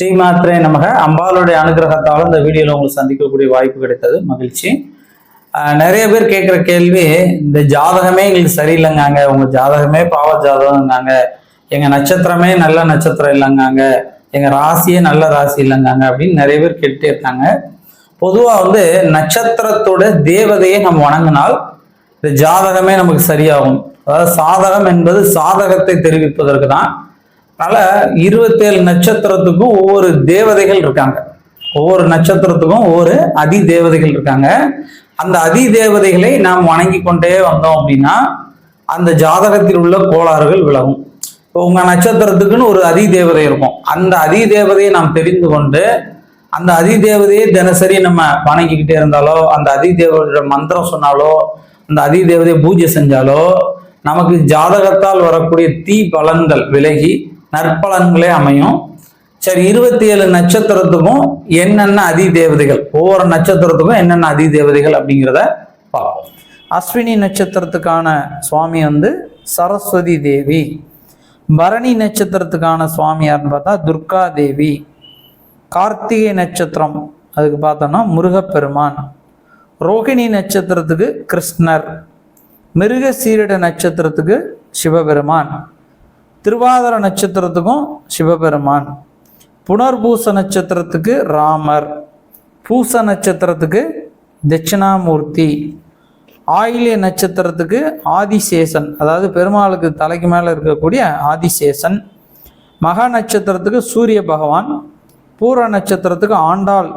ஸ்ரீமாத்ரே நமக. அம்பாளுடைய அனுகிரகத்தாலும் இந்த வீடியோவில் உங்களுக்கு சந்திக்கக்கூடிய வாய்ப்பு கிடைத்தது. மகிழ்ச்சி. நிறைய பேர் கேட்குற கேள்வி இந்த ஜாதகமே எங்களுக்கு சரியில்லைங்காங்க. உங்கள் ஜாதகமே பாவ ஜாதகங்காங்க எங்கள் நட்சத்திரமே நல்ல நட்சத்திரம் இல்லைங்காங்க. எங்கள் ராசியே நல்ல ராசி இல்லைங்காங்க அப்படின்னு நிறைய பேர் கேட்டுட்டே இருக்காங்க. பொதுவாக வந்து நட்சத்திரத்தோட தேவதையை நம்ம வணங்கினால் இந்த ஜாதகமே நமக்கு சரியாகும். அதாவது சாதகம் என்பது சாதகத்தை தெரிவிப்பதற்கு தான் அதனால இருபத்தேழு நட்சத்திரத்துக்கும் ஒவ்வொரு தேவதைகள் இருக்காங்க. ஒவ்வொரு நட்சத்திரத்துக்கும் ஒவ்வொரு அதி தேவதைகள் இருக்காங்க. அந்த அதி தேவதைகளை நாம் வணங்கி கொண்டே வந்தோம் அப்படின்னா அந்த ஜாதகத்தில் உள்ள கோளாறுகள் விலகும். இப்போ உங்க நட்சத்திரத்துக்குன்னு ஒரு அதி தேவதை இருக்கும். அந்த அதி தேவதையை நாம் தெரிந்து கொண்டு அந்த அதி தேவதையை தினசரி நம்ம வணங்கிக்கிட்டே இருந்தாலோ அந்த அதி தேவதையோட மந்திரம் சொன்னாலோ அந்த அதி தேவதையை பூஜை செஞ்சாலோ நமக்கு ஜாதகத்தால் வரக்கூடிய தீ பலன்கள் விலகி நற்பலன்களே அமையும். சரி இருபத்தி ஏழு நட்சத்திரத்துக்கும் என்னென்ன அதி தேவதைகள் ஒவ்வொரு நட்சத்திரத்துக்கும் என்னென்ன அதி தேவதைகள் அப்படிங்கிறத பார்ப்போம். அஸ்வினி நட்சத்திரத்துக்கான சுவாமி வந்து சரஸ்வதி தேவி. பரணி நட்சத்திரத்துக்கான சுவாமி யாருன்னு பார்த்தா துர்கா தேவி. கார்த்திகை நட்சத்திரம் அதுக்கு பார்த்தோம்னா முருகப்பெருமான். ரோகிணி நட்சத்திரத்துக்கு கிருஷ்ணர். மிருக சீரிட நட்சத்திரத்துக்கு சிவபெருமான். திருவாதிர நட்சத்திரத்துக்கும் சிவபெருமான் புனர்பூச நட்சத்திரத்துக்கு ராமர் பூச நட்சத்திரத்துக்கு தட்சிணாமூர்த்தி ஆயிலிய நட்சத்திரத்துக்கு ஆதிசேஷன் அதாவது பெருமாளுக்கு தலைக்கு மேலே இருக்கக்கூடிய ஆதிசேஷன் மகா நட்சத்திரத்துக்கு சூரிய பகவான் பூர நட்சத்திரத்துக்கு ஆண்டாள்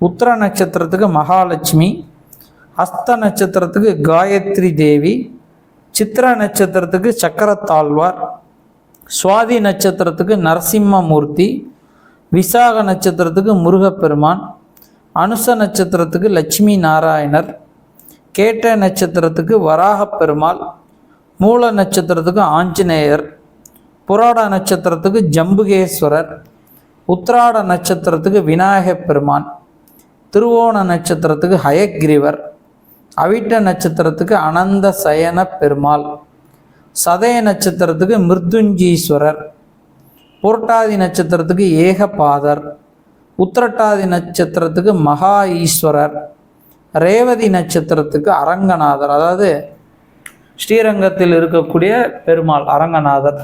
உத்தர நட்சத்திரத்துக்கு மகாலட்சுமி அஸ்த நட்சத்திரத்துக்கு காயத்ரி தேவி சித்திர நட்சத்திரத்துக்கு சக்கரத்தாழ்வார் சுவாதி நட்சத்திரத்துக்கு நரசிம்மமூர்த்தி விசாக நட்சத்திரத்துக்கு முருகப்பெருமான் அனுச நட்சத்திரத்துக்கு லட்சுமி நாராயணர் கேட்ட நட்சத்திரத்துக்கு வராகப் பெருமாள் மூல நட்சத்திரத்துக்கு ஆஞ்சநேயர் புராட நட்சத்திரத்துக்கு ஜம்புகேஸ்வரர் உத்ராட நட்சத்திரத்துக்கு விநாயகப் பெருமான் திருவோண நட்சத்திரத்துக்கு ஹயக்ரீவர் அவிட்ட நட்சத்திரத்துக்கு அனந்த சயன பெருமாள். சதய நட்சத்திரத்துக்கு மிருத்துஞ்சீஸ்வரர் புரட்டாதி நட்சத்திரத்துக்கு ஏகபாதர் உத்திரட்டாதி நட்சத்திரத்துக்கு மகா ஈஸ்வரர் ரேவதி நட்சத்திரத்துக்கு அரங்கநாதர் அதாவது ஸ்ரீரங்கத்தில் இருக்கக்கூடிய பெருமாள் அரங்கநாதர்.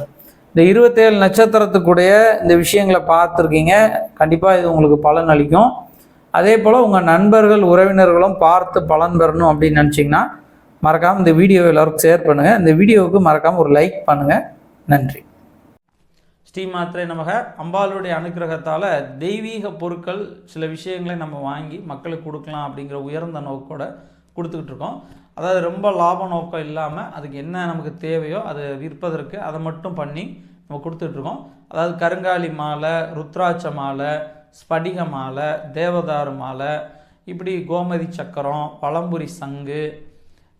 இந்த இருபத்தேழு நட்சத்திரத்துக்குடைய இந்த விஷயங்களை பார்த்துருக்கீங்க. கண்டிப்பாக இது உங்களுக்கு பலன் அளிக்கும். அதே போல் உங்கள் நண்பர்கள் உறவினர்களும் பார்த்து பலன் பெறணும் அப்படின்னு நினச்சிங்கன்னா மறக்காமல் இந்த வீடியோ எல்லாருக்கும் ஷேர் பண்ணுங்கள் இந்த வீடியோவுக்கு மறக்காமல் ஒரு லைக் பண்ணுங்கள் நன்றி. ஸ்ரீமாத்ரே நமக. அம்பாளுடைய அனுக்கிரகத்தால் தெய்வீக பொருட்கள் சில விஷயங்களை நம்ம வாங்கி மக்களுக்கு கொடுக்கலாம் அப்படிங்கிற உயர்ந்த நோக்கோட கொடுத்துக்கிட்டு இருக்கோம். அதாவது ரொம்ப லாப நோக்கம் இல்லாமல் அதுக்கு என்ன நமக்கு தேவையோ அதை விற்பதற்கு அதை மட்டும் பண்ணி நம்ம கொடுத்துட்ருக்கோம் அதாவது கருங்காலி மாலை ருத்ராட்ச மாலை ஸ்படிக மாலை தேவதாரு மாலை இப்படி கோமதி சக்கரம் பழம்புரி சங்கு